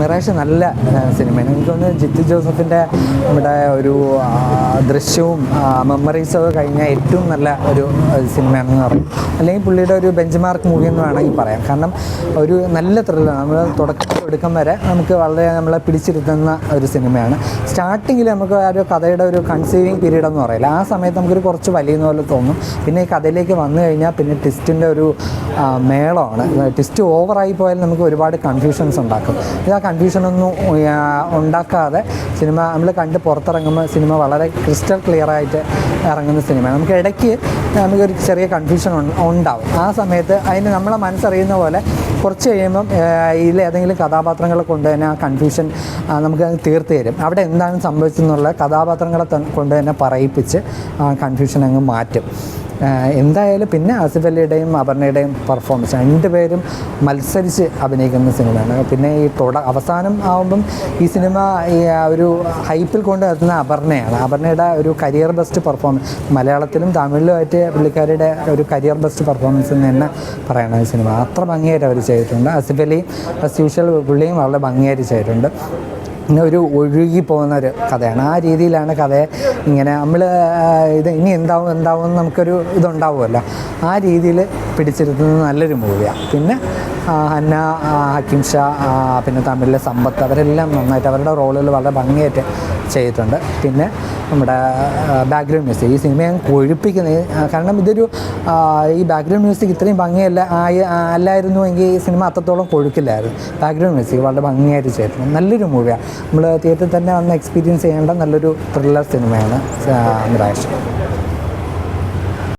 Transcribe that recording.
Mirage നല്ല സിനിമയാണ്. എനിക്ക് തോന്നുന്നു ജിത്തു ജോസഫിന്റെ നമ്മുടെ ഒരു ദൃശ്യവും മെമ്മറീസും ഒക്കെ കഴിഞ്ഞ ഏറ്റവും നല്ല ഒരു സിനിമയാണെന്ന് പറയും. അല്ലെങ്കിൽ പുള്ളിയുടെ ഒരു ബെഞ്ച് മാർക്ക് മൂവി എന്ന് വേണമെങ്കിൽ പറയാം. കാരണം ഒരു നല്ല ത്രില്ലാണ് നമ്മൾ തുടക്കം എടുക്കം വരെ നമുക്ക് വളരെ നമ്മളെ പിടിച്ചിരുത്തുന്ന ഒരു സിനിമയാണ്. സ്റ്റാർട്ടിങ്ങിൽ നമുക്ക് ആ ഒരു കഥയുടെ ഒരു കൺസീവിങ് പീരീഡ് എന്ന് പറയില്ല. ആ സമയത്ത് നമുക്കൊരു കുറച്ച് വലിയുന്ന പോലെ തോന്നും. പിന്നെ ഈ കഥയിലേക്ക് വന്നു കഴിഞ്ഞാൽ പിന്നെ ട്വിസ്റ്റിന്റെ ഒരു മേളമാണ്. ട്വിസ്റ്റ് ഓവറായി പോയാൽ നമുക്ക് ഒരുപാട് കൺഫ്യൂഷൻസ് ഉണ്ടാക്കും. ഇത് ആ കൺഫ്യൂഷനൊന്നും ഉണ്ടാക്കാതെ സിനിമ നമ്മൾ കണ്ട് പുറത്തിറങ്ങുമ്പോൾ സിനിമ വളരെ ക്രിസ്റ്റൽ ക്ലിയർ ആയിട്ട് ഇറങ്ങുന്ന സിനിമയാണ് നമുക്ക് ഇടയ്ക്ക് നമുക്കൊരു ചെറിയ കൺഫ്യൂഷൻ ഉണ്ടാവും. ആ സമയത്ത് അതിന് നമ്മളെ മനസ്സറിയുന്ന പോലെ കുറച്ച് കഴിയുമ്പം ഇതിൽ ഏതെങ്കിലും കഥാപാത്രങ്ങളെ കൊണ്ട് തന്നെ ആ കൺഫ്യൂഷൻ നമുക്ക് തീർത്തു തരും. അവിടെ എന്താണ് സംഭവിച്ചെന്നുള്ള കഥാപാത്രങ്ങളെ കൊണ്ട് തന്നെ പറയിപ്പിച്ച് ആ കൺഫ്യൂഷൻ അങ്ങ് മാറ്റും. എന്തായാലും പിന്നെ ആസിഫ് അലിയുടെയും അപർണയുടെയും പെർഫോമൻസ് രണ്ടുപേരും മത്സരിച്ച് അഭിനയിക്കുന്ന സിനിമയാണ്. പിന്നെ ഈ തുട അവസാനം ആവുമ്പം ഈ സിനിമ ഈ ഒരു ഹൈപ്പിൽ കൊണ്ട് എത്തുന്ന അപർണയാണ്. അപർണയുടെ ഒരു കരിയർ ബെസ്റ്റ് പെർഫോമൻസ് മലയാളത്തിലും തമിഴിലും ആയിട്ട് പുള്ളിക്കാരുടെ ഒരു കരിയർ ബെസ്റ്റ് പെർഫോമൻസ് എന്ന് തന്നെ പറയണം ഈ സിനിമ അത്ര ഭംഗിയായിട്ട് അവർ ചെയ്തിട്ടുണ്ട്. ആസിഫ് അലി ആസ് യൂഷ്വൽ പുള്ളിയും വളരെ ഭംഗിയായിട്ട് ചെയ്തിട്ടുണ്ട്. പിന്നെ ഒരു ഒഴുകി പോകുന്ന ഒരു കഥയാണ്. ആ രീതിയിലാണ് കഥയെ ഇങ്ങനെ നമ്മൾ ഇത് ഇനി എന്താവും എന്താവും നമുക്കൊരു ഇതുണ്ടാവുമല്ലോ. ആ രീതിയിൽ പിടിച്ചിരുത്തുന്നത് നല്ലൊരു മൂവിയാണ് പിന്നെ ഹന്ന ആ, ഹക്കിം ഷാ പിന്നെ തമിഴിലെ സമ്പത്ത് അവരെല്ലാം നന്നായിട്ട് അവരുടെ റോളുകൾ വളരെ ഭംഗിയായിട്ട് ചെയ്തിട്ടുണ്ട്. പിന്നെ നമ്മുടെ ബാക്ക്ഗ്രൗണ്ട് മ്യൂസിക് ഈ സിനിമ ഞാൻ കൊഴുപ്പിക്കുന്നത് കാരണം ഇതൊരു ഈ ബാക്ക്ഗ്രൗണ്ട് മ്യൂസിക് ഇത്രയും ഭംഗിയല്ല ആയി- അല്ലായിരുന്നു എങ്കിൽ ഈ സിനിമ അത്രത്തോളം കൊഴുക്കില്ലായിരുന്നു. ബാക്ക്ഗ്രൗണ്ട് മ്യൂസിക് വളരെ ഭംഗിയായിട്ട് ചെയ്തിട്ടുണ്ട്. നല്ലൊരു മൂവിയാണ് നമ്മൾ തിയേറ്ററിൽ തന്നെ വന്ന് എക്സ്പീരിയൻസ് ചെയ്യേണ്ട നല്ലൊരു ത്രില്ലർ സിനിമയാണ് മിറാഷ്